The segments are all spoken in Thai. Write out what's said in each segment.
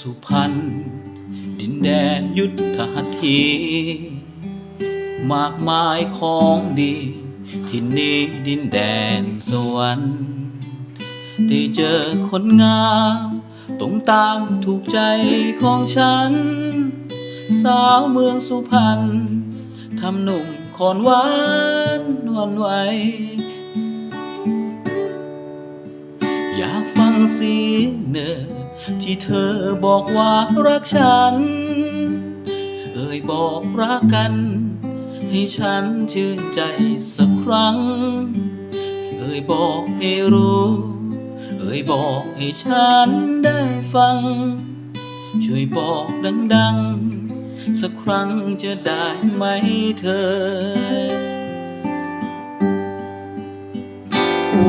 สุพรรณดินแดนยุทธหัตถีมากมายของดีที่นี่ดินแดนสวรรค์ได้เจอคนงามตรงตามถูกใจของฉัน สาวเมืองสุพรรณทำหนุ่มคอนหวานหวันไหวอยากฟังเสียงเนอ ที่เธอบอกว่ารักฉัน เอ่ยบอกรักกัน ให้ฉันชื่นใจสักครั้ง เอ่ยบอกให้รู้ เอ่ยบอกให้ฉันได้ฟัง ช่วยบอกดังๆ สักครั้งจะได้ไหมเธอ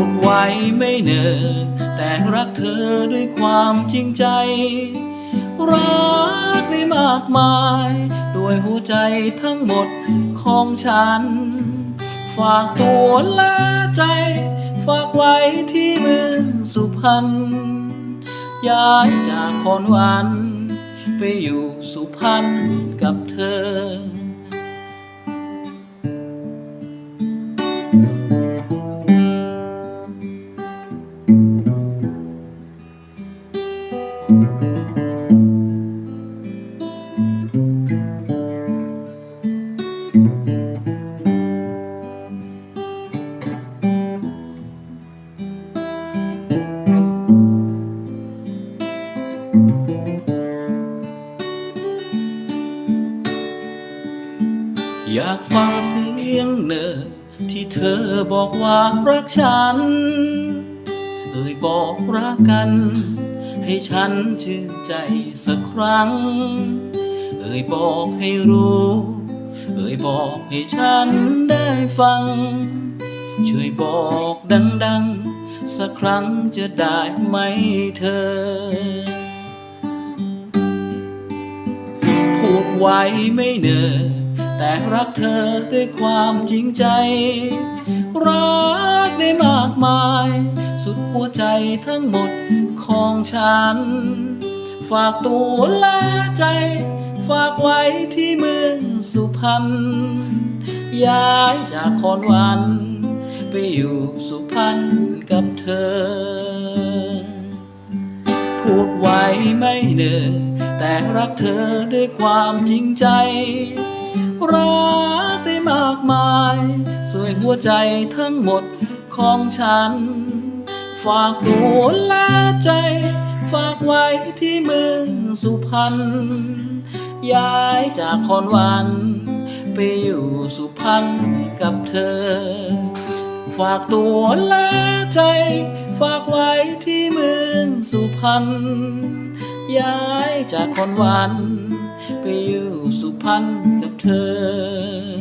ดไว้ไม่เนิ่นแต่รักเธอด้วยความจริงใจ รักได้มากมาย ด้วยหัวใจทั้งหมดของฉัน ฝากตัวและใจ ฝากไว้ที่เมืองสุพรรณย้ายจากคอนวัน ไปอยู่สุพรรณกับเธอ อยากฟังเสียงเนอที่เธอบอกว่ารักฉัน เอ่ยบอกรักกัน ให้ฉันชื่นใจสักครั้ง เอ่ยบอกให้รู้ เอ่ยบอกให้ฉันได้ฟัง ช่วยบอกดังๆ สักครั้งจะได้ไหมเธอ พูดไว้ไม่เนิ่นแต่รักเธอด้วยความจริงใจ รักได้มากมาย สุดหัวใจทั้งหมดของฉัน ฝากตัวและใจ ฝากไว้ที่เมืองสุพรรณย้ายจากคอนวัน ไปอยู่สุพรรณกับเธอ พูดไว้ไม่เนิ่นแต่รักเธอด้วยความจริงใจ รักได้มากมาย สวยหัวใจทั้งหมดของฉัน ฝากตัวแลใจ ฝากไว้ที่เมืองสุพรรณย้ายจากคอนวัน ไปอยู่สุพรรณกับเธอ ฝากตัวและใจ ฝากไว้ที่เมืองสุพรรณย้ายจากคอนวัน ไปอยู่สุพรรณกับเธอ